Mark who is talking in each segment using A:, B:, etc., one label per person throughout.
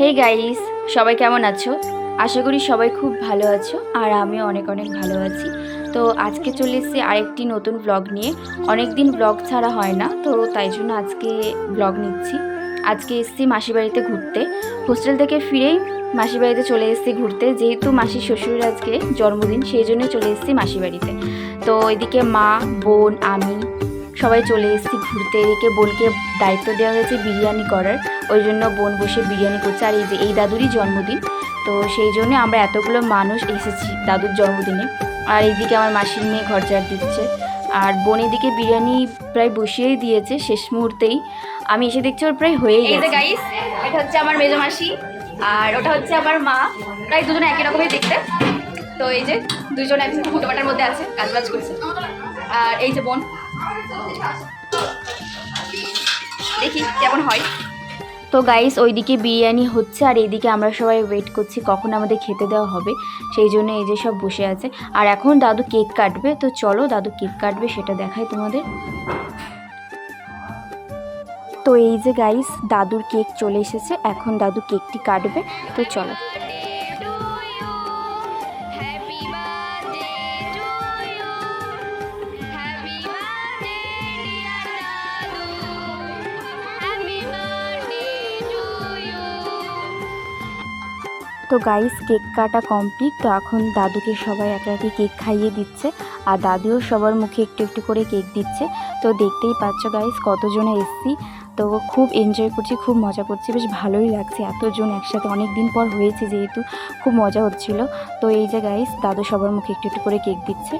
A: Hey guys, সবাই কেমন আছো? আশা করি সবাই খুব ভালো আছো আর আমিও অনেক অনেক ভালো আছি। তো আজকে চলে এসেছি আরেকটি নতুন ব্লগ নিয়ে। অনেক দিন ব্লগ ছাড়া হয় না, তো তাই জন্য আজকে ব্লগ নিচ্ছি। আজকে এসেছি মাসির বাড়িতে ঘুরতে। হোস্টেল থেকে ফিরেই মাসির বাড়িতে চলে এসেছি ঘুরতে। যেহেতু মাসির শ্বশুরের আজকে জন্মদিন, সেই জন্যই চলে এসেছি মাসির বাড়িতে। তো এদিকে মা, বোন, আমি সবাই চলে এসেছি ঘুরতে। এদিকে বোনকে দায়িত্ব দেওয়া হয়েছে বিরিয়ানি করার। ওই জন্য বোন বসে বিরিয়ানি করছে। আর এই যে এই দাদুরই জন্মদিন। তো সেই জন্য আমরা এতগুলো মানুষ এসেছি দাদুর জন্মদিনে। আর এইদিকে আমার মাসির মেয়ে ঘর ঝাড় দিচ্ছে। আর বোন এদিকে বিরিয়ানি প্রায় বসিয়েই দিয়েছে শেষ মুহূর্তেই। আমি এসে দেখছি ওর প্রায় হয়েই গেছে।
B: গাইস এটা হচ্ছে আমার মেজো মাসি। আর ওটা হচ্ছে আমার মা। প্রায় দুজনে একই রকমই দেখতে। তো এই যে দুজন একজন ফুটোপাটার মধ্যে আছে কাজ বাজ করছে। আর এই যে বোন। দেখি কেমন হয়।
A: তো গাইস ওইদিকে বিরিয়ানি হচ্ছে আর এইদিকে আমরা সবাই ওয়েট করছি কখন আমাদের খেতে দেওয়া হবে। সেই জন্য এই যে সব বসে আছে। আর এখন দাদু কেক কাটবে, তো চলো দাদু কেক কাটবে, সেটা দেখাই তোমাদের। তো এই যে গাইস দাদুর কেক চলে এসেছে, এখন দাদু কেকটি কাটবে, তো চলো। তো গাইস কেক কাটা কমপ্লিট তো এখন দাদুকে সবাই একে একে কেক খাইয়ে দিচ্ছে, আর দাদুও সবার মুখে একটু একটু করে কেক দিচ্ছে। তো দেখতেই পাচ্ছ গাইস কতজনে এসছি, তো খুব এনজয় করছি, খুব মজা করছি, বেশ ভালোই লাগছে। এতজন একসাথে অনেক দিন পর হয়েছে যেহেতু, খুব মজা হচ্ছিল। তো এই যে গাইস দাদু সবার মুখে একটু একটু করে কেক দিচ্ছে।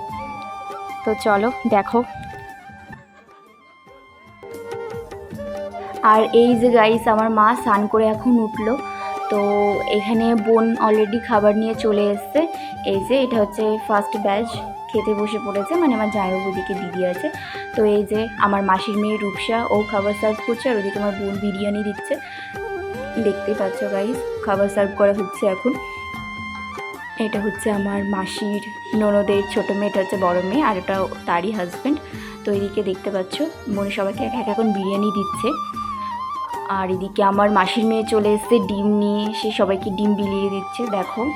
A: তো চলো, দেখো। আর এই যে গাইস আমার মা স্নান করে এখন উঠল। তো এখানে বোন অলরেডি খাবার নিয়ে চলে এসছে। এই যে এটা হচ্ছে ফার্স্ট ব্যাচ খেতে বসে পড়েছে। মানে আমার জায়গা ওদিকে দিদি আছে। তো এই যে আমার মাসির মেয়ে রূপসা, ও খাবার সার্ভ করছে আর ওদিকে আমার বোন বিরিয়ানি দিচ্ছে। দেখতেই পাচ্ছ গাইস খাবার সার্ভ করা হচ্ছে এখন। এটা হচ্ছে আমার মাসির ননদের ছোটো মেয়েটা হচ্ছে বড় মেয়ে আর এটা তারই হাজব্যান্ড তো এদিকে দেখতে পাচ্ছ বোন সবাইকে এক এক এখন বিরিয়ানি দিচ্ছে। আর এদিকে আমার মাসির মেয়ে চলে এসেছে, ডিম নিয়ে। সে সবাইকে ডিম বিলিয়ে দিচ্ছে, দেখো।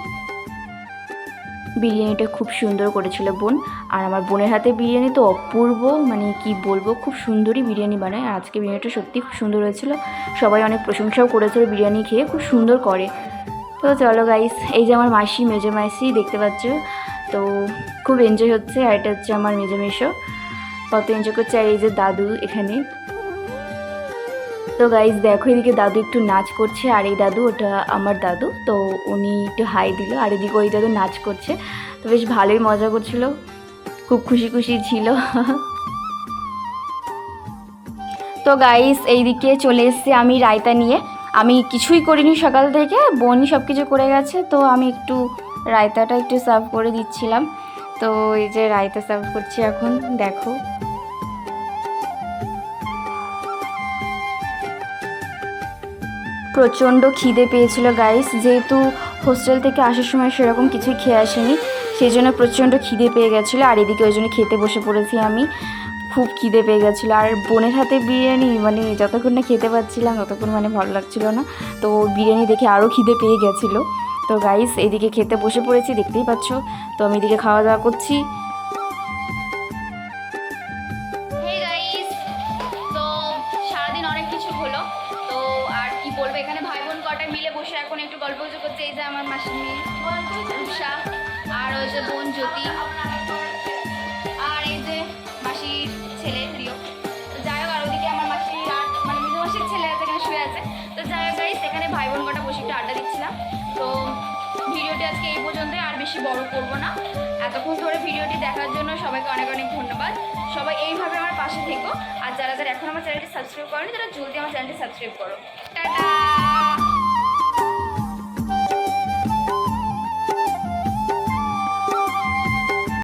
A: বিরিয়ানিটা খুব সুন্দর করেছিল বোন। আর আমার বোনের হাতে বিরিয়ানি তো অপূর্ব মানে কি বলব, খুব সুন্দরই বিরিয়ানি বানায়। আর আজকে বিরিয়ানিটা সত্যি খুব সুন্দর হয়েছিল। সবাই অনেক প্রশংসাও করেছিল বিরিয়ানি খেয়ে, খুব সুন্দর করে। তো চলো গাইস এই যে আমার মাসি, মেজো মাসি, দেখতে পাচ্ছ? তো খুব এনজয় হচ্ছে। আর এটা হচ্ছে আমার মেজো মেশো কত এনজয় করছে? আর এই যে দাদু এখানে। তো গাইজ দেখো এদিকে দাদু একটু নাচ করছে, আর এই দাদু ওটা আমার দাদু, তো উনি একটু হাই দিল, আর এদিকে ওই দাদু নাচ করছে। তো বেশ ভালোই মজা করছিল, খুব খুশি খুশি ছিল। তো গাইস এইদিকে চলে এসেছি আমি রায়তা নিয়ে। আমি কিছুই করিনি সকাল থেকে, বোনই সব কিছু করে গেছে, তো আমি একটু রায়তাটা একটু সার্ভ করে দিচ্ছিলাম। তো এই যে রায়তা সার্ভ করছি এখন, দেখো। প্রচণ্ড খিদে পেয়েছিল গাইস যেহেতু হোস্টেল থেকে আসার সময় সেরকম কিছুই খেয়ে আসেনি, সেই জন্য প্রচণ্ড খিদে পেয়ে গেছিল। আর এদিকে ওই জন্য খেতে বসে পড়েছি আমি। খুব খিদে পেয়ে গেছিল। আর বোনের হাতে বিরিয়ানি মানে যতক্ষণ না খেতে পাচ্ছিলাম, ততক্ষণ মানে ভালো লাগছিল না। তো বিরিয়ানি দেখে আরও খিদে পেয়ে গেছিল। তো গাইস এদিকে খেতে বসে পড়েছি, দেখতেই পাচ্ছ। তো আমি এদিকে খাওয়া দাওয়া করছি।
B: তো আর কি বলব, এখানে ভাই বোন কটা মিলে বসে এখন একটু গল্প করছে। এই যে আমার মাসির মেয়ে রূপসা, আর ওই যে বোন জ্যোতি, আর এই যে মাসির ছেলে প্রিয়। তো যাই হোক, আর ওদিকে আমার মাসির আর মানে মিজু মাসির ছেলে এখানে শুয়ে আছে। তো যাই হোক গাইস এখানে ভাই বোন কটা বসে একটু আড্ডা দিচ্ছিলাম। তো ভিডিওটি আজকে এই পর্যন্তই, আর বেশি বড় করব না। এতক্ষণ ধরে ভিডিওটি দেখার জন্য সবাইকে অনেক অনেক ধন্যবাদ। সবাই এইভাবে আমার পাশে থেকো। আর যারা যারা এখন আমার চ্যানেলটি সাবস্ক্রাইব করেনি, তারা জলদি আমার চ্যানেলটি সাবস্ক্রাইব করো। টাটা!